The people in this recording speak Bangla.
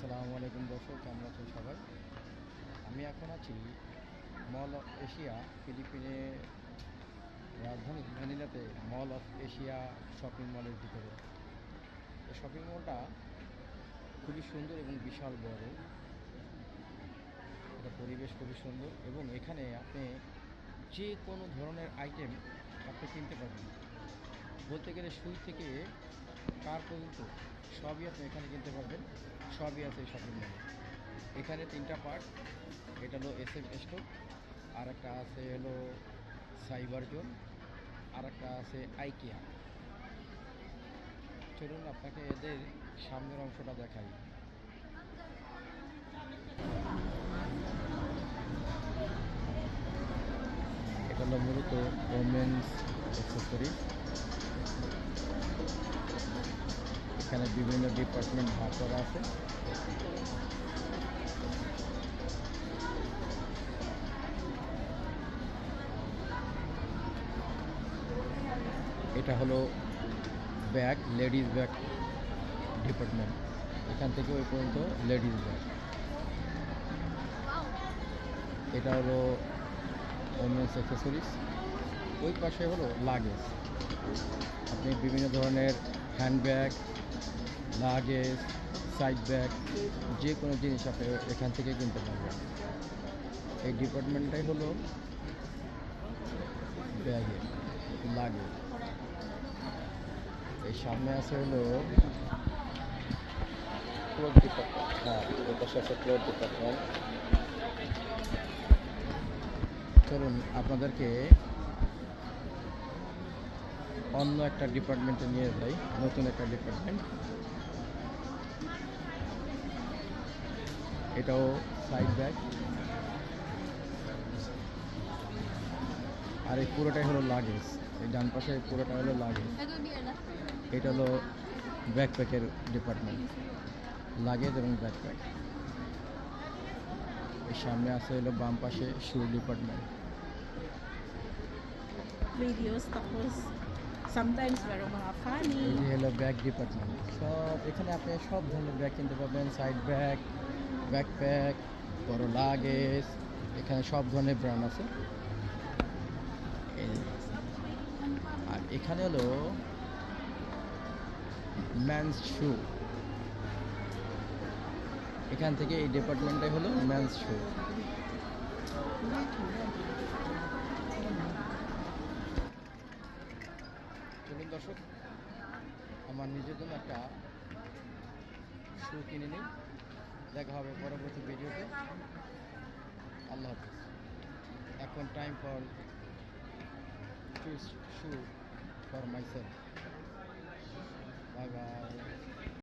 আসসালামু আলাইকুম দর্শক, কেমন আছেন সবাই? আমি এখন আছি মল অফ এশিয়া ফিলিপিনে রাজধানী ম্যানিলাতে মল অফ এশিয়া শপিং মলের ভিতরে। এই শপিং মলটা খুবই সুন্দর এবং বিশাল বড়। এটা পরিবেশ খুবই সুন্দর এবং এখানে আপনি যে কোনো ধরনের আইটেম আপনি কিনতে পারবেন। বলতে গেলে সুই থেকে কার পর্যন্ত সবই আপনি এখানে কিনতে পারবেন, সবই আছে শপিং মলে এখানে তিনটা পার্ট এটা হলো এস এম স্টোর আর একটা আছে হলো সাইবার জোন আর একটা আছে আইকিয়া চলুন আপনাকে এদের সামনের অংশটা দেখাই। এটা হলো মূলত ওমেন্স অ্যাক্সেসরি এখানে বিভিন্ন ডিপার্টমেন্ট ভাগ করা আছে। এটা হলো ব্যাগ, লেডিস ব্যাগ ডিপার্টমেন্ট এখান থেকে ওই পর্যন্ত লেডিস ব্যাগ। এটা হলো ওমেন্স অ্যাক্সেসরিজ ওই পাশে হলো লাগেজ আপনি বিভিন্ন ধরনের হ্যান্ডব্যাগ লাগেজ সাইড ব্যাগ যে কোনো জিনিস আপনি এখান থেকে কিনতে পারবেন। এই ডিপার্টমেন্টটাই হলো ব্যাগে লাগে এই সামনে আছে হলো ক্লোথ ডিপার্টমেন্ট হ্যাঁ। এটা সাথে ক্লোথ ডিপার্টমেন্ট চলুন আপনাদেরকে অন্য একটা ডিপার্টমেন্টে নিয়ে যাই, নতুন একটা ডিপার্টমেন্ট। এটাও সাইড ব্যাগ আর এই পুরোটাই হলো লাগেজ এই ডান পাশে পুরোটা হলো লাগেজ এটা হলো ব্যাকপ্যাকের ডিপার্টমেন্ট লাগেজ এবং ব্যাকপ্যাক এর সামনে আছে হলো বাম পাশে শু ডিপার্টমেন্ট mga funny. এই হলো ব্যাগ ডিপার্টমেন্ট সব, এখানে আপনি সব ধরনের ব্যাগ কিনতে পারবেন। সাইড ব্যাগ ব্যাকপ্যাক বড় লাগেজ এখানে সব ধরনের ব্র্যান্ড আছে। আর এখানে হলো ম্যানস শু এখান থেকে এই ডিপার্টমেন্টটাই হলো ম্যানস শু চলুন দর্শক, আমার নিজের জন্য একটা শু কিনে নিই দেখা হবে পরবর্তী ভিডিওতে। আল্লাহ হাফিজ। এখন time for shoe for myself bye bye